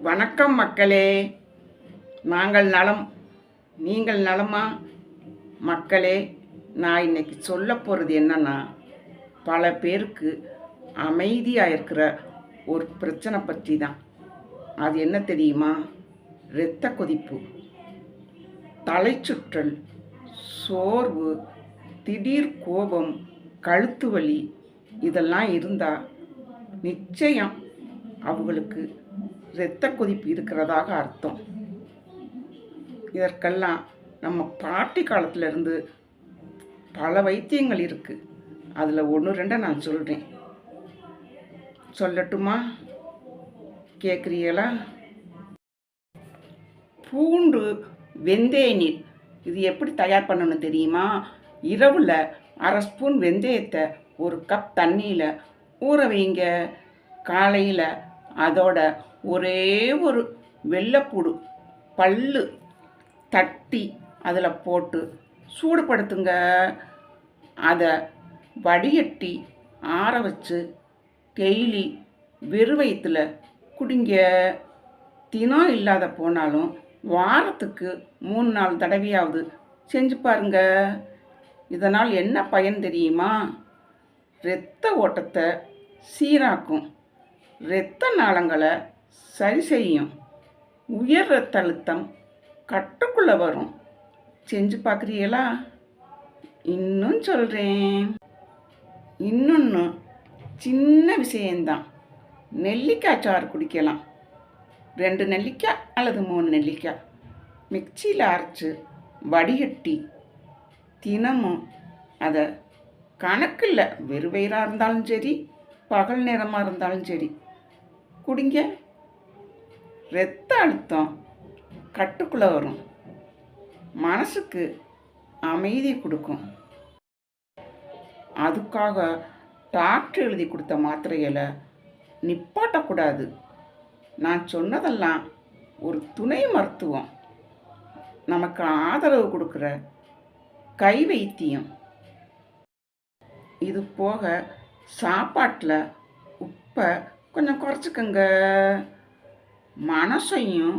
வணக்கம் மக்களே. நாங்கள் நலம். நீங்கள் நலமா? மக்களே நான் இன்னைக்கு சொல்ல போகிறது என்னன்னா பல பேருக்கு அமைதியாக இருக்கிற ஒரு பிரச்சனை பற்றி தான் அது என்ன தெரியுமா? இரத்த கொதிப்பு தலைச்சுற்றல் சோர்வு திடீர் கோபம் கழுத்து வலி இதெல்லாம் இருந்தால் நிச்சயம் அவங்களுக்கு இரத்த கொதிப்பு இருக்கிறதாக அர்த்தம். இதற்கெல்லாம் நம்ம பாட்டி காலத்திலிருந்து பல வைத்தியங்கள் இருக்குது அதில் ஒன்று ரெண்டை நான் சொல்கிறேன் சொல்லட்டுமா? கேட்குறீங்களா பூண்டு வெந்தய நீர். இது எப்படி தயார் பண்ணணும் தெரியுமா? இரவில் அரை ஸ்பூன் வெந்தயத்தை ஒரு கப் தண்ணியில் ஊற வைங்க. காலையில் அதோட ஒரே ஒரு வெள்ளைப்பூடு பல்லு தட்டி அதில் போட்டு சூடுபடுத்துங்க. அதை வடிகட்டி ஆற வச்சு டெய்லி வெறும் வயிற்றுல குடிங்க. தினம் இல்லாத போனாலும் வாரத்துக்கு மூணு நாள் தடவையாவது செஞ்சு பாருங்க. இதனால் என்ன பயன் தெரியுமா? இரத்த ஓட்டத்தை சீராக்கும். இரத்த நாளங்களை சரி செய்யும். உயர் இரத்த அழுத்தம் கட்டுக்குள்ளே வரும். செஞ்சு பார்க்குறீங்களா இன்னும் சொல்கிறேன் இன்னொன்று சின்ன விஷயந்தான் நெல்லிக்காய் சாறு குடிக்கலாம். ரெண்டு நெல்லிக்காய் அல்லது மூணு நெல்லிக்காய். மிக்சியில் அரைச்சி வடிகட்டி தினமும் அதை கணக்கில் வெறுவயிறாக இருந்தாலும் சரி பகல் நேரமாக இருந்தாலும் சரி. குடிங்க. இரத்த அழுத்தம் கட்டுக்குள்ளே வரும். மனசுக்கு அமைதி கொடுக்கும். அதுக்காக டாக்டர் எழுதி கொடுத்த மாத்திரையில் நிப்பாட்டக்கூடாது. நான் சொன்னதெல்லாம் ஒரு துணை மருத்துவம். நமக்கு ஆதரவு கொடுக்குற கை வைத்தியம். இது போக சாப்பாட்டில் உப்பை கொஞ்சம் குறைச்சிக்கோங்க. மனசையும்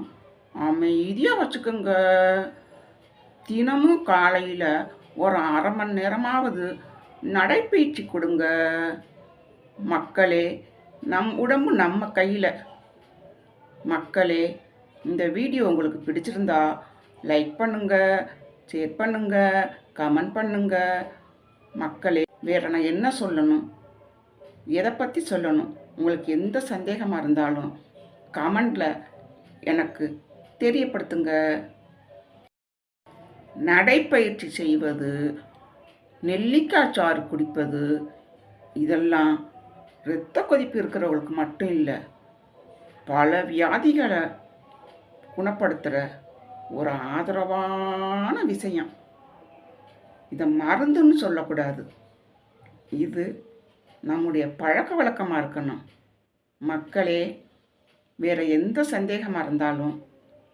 அமைதியாக வச்சுக்கோங்க. தினமும் காலையில் ஒரு அரை மணி நேரமாவது நடைப்பயிற்சி கொடுங்க. மக்களே நம் உடம்பு நம்ம கையில். மக்களே இந்த வீடியோ உங்களுக்கு பிடிச்சிருந்தா லைக் பண்ணுங்க ஷேர் பண்ணுங்க கமெண்ட் பண்ணுங்க. மக்களே வேற நான் என்ன சொல்லணும்? எதை பற்றி சொல்லணும்? உங்களுக்கு எந்த சந்தேகமாக இருந்தாலும் கமெண்டில் எனக்கு தெரியப்படுத்துங்க. நடைப்பயிற்சி செய்வது நெல்லிக்காய் சாறு குடிப்பது இதெல்லாம் இரத்த கொதிப்பு இருக்கிறவங்களுக்கு மட்டும் இல்லை பல வியாதிகளை குணப்படுத்துகிற ஒரு ஆதரவான விஷயம். இதை மருந்துன்னு சொல்லக்கூடாது. இது நம்முடைய பழக்க வழக்கமாக இருக்கணும். மக்களே வேறு எந்த சந்தேகமாக இருந்தாலும்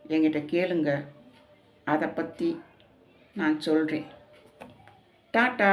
என்கிட்ட கேளுங்க. அதை பற்றி நான் சொல்கிறேன் டாட்டா!